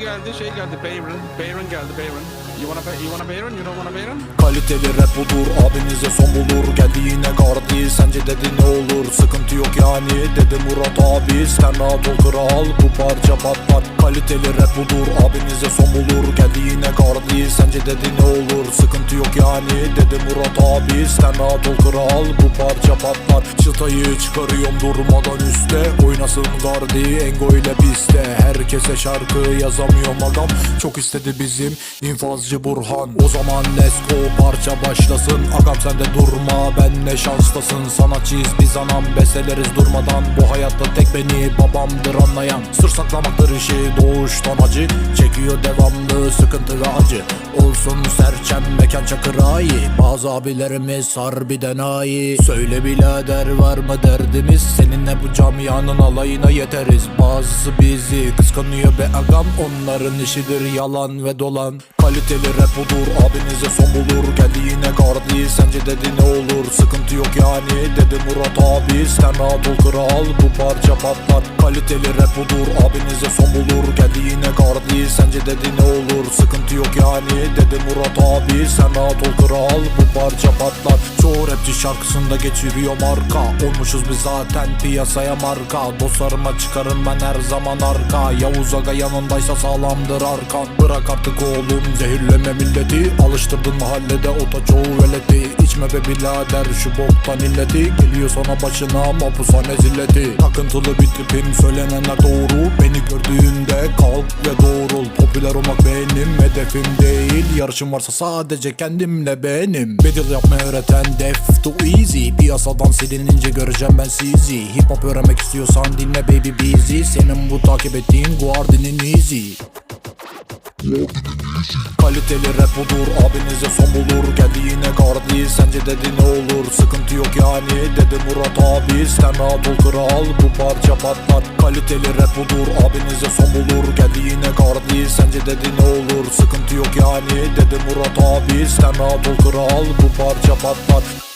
geldi şey geldi Bayron. Bayron geldi Bayron. You wanna pay, you wanna Bayron? You don't wanna Bayron? Kaliteli rap budur abinize son bulur. Geldi yine gardi sence dedi ne olur? Sıkıntı yok yani dedi Murat abi. Sen rahat kral bu parça patlar. Kaliteli rap budur abinize son bulur. Geldi yine gardi sence dedi ne olur? Sıkıntı yok yani dedi Murat abi. Sen rahat kral bu parça patlar. Çıtayı çıkarıyorum durmadan üste. Oynasın gardi Engo ile piste Herkese şarkı yazamıyorum adam. Çok istedi bizim infazcı Burhan. O zaman let's go parça başlasın. Agam sen de durma ben ne şanslasın Sanatçıyız biz anam besteleriz durmadan. Bu hayatta tek beni babamdır anlayan. Sır saklamaktır işi doğuştan acı. Çekiyor devamlı sıkıntı ve acı. Olsun serçem mekan çakır ayı Bazı abilerimiz harbiden ayı Söyle birader var mı derdimiz? Seninle bu camianın alayına yeteriz. Bazısı bizi kıskanıyor be agam. Onların işidir yalan ve dolan Kaliteli rap budur abinize son bulur. Geldi yine gardi sence dedi ne olur? Sıkıntı yok yani dedi Murat abi. Sen rahat ol kral bu parça patlar. Kaliteli rap budur abinize son bulur. Geldi yine gardi sence dedi ne olur? Sıkıntı yok yani dedi Murat abi. Sen rahat ol kral bu parça patlar. Çoğu rapçi şarkısında geçiriyor marka. Olmuşuz biz zaten piyasaya marka. Dostlarıma çıkarım ben her zaman arka. Yavuz Aga yanındaysa sağlamdır arkan Bırak artık oğlum zehirleme milleti. Alıştırdın mahallede ota çoğu veleti. İçme be birader şu boktan illeti. Geliyor sana başına mapushane zilleti. Takıntılı bir tipim söylenenler doğru. Beni gördüğünde kalk ve doğrul. Popüler olmak benim hedefim değil. Yarışım varsa sadece kendimle benim. Battle yapmayı öğreten Def to Easy. Piyasadan silinince göreceğim ben sizi. Hip hop öğrenmek istiyorsan dinle baby busy Senin bu takip ettiğin Guardian'in easy Kaliteli rap budur abinize son bulur. Geldi yine gardi sence dedi ne olur? Sıkıntı yok yani dedi Murat abi. Sen rahat ol kral bu parça patlar Kaliteli rap budur abinize son bulur. Geldi yine gardi sence dedi ne olur? Sıkıntı yok yani dedi Murat abi. Sen rahat ol kral bu parça patlar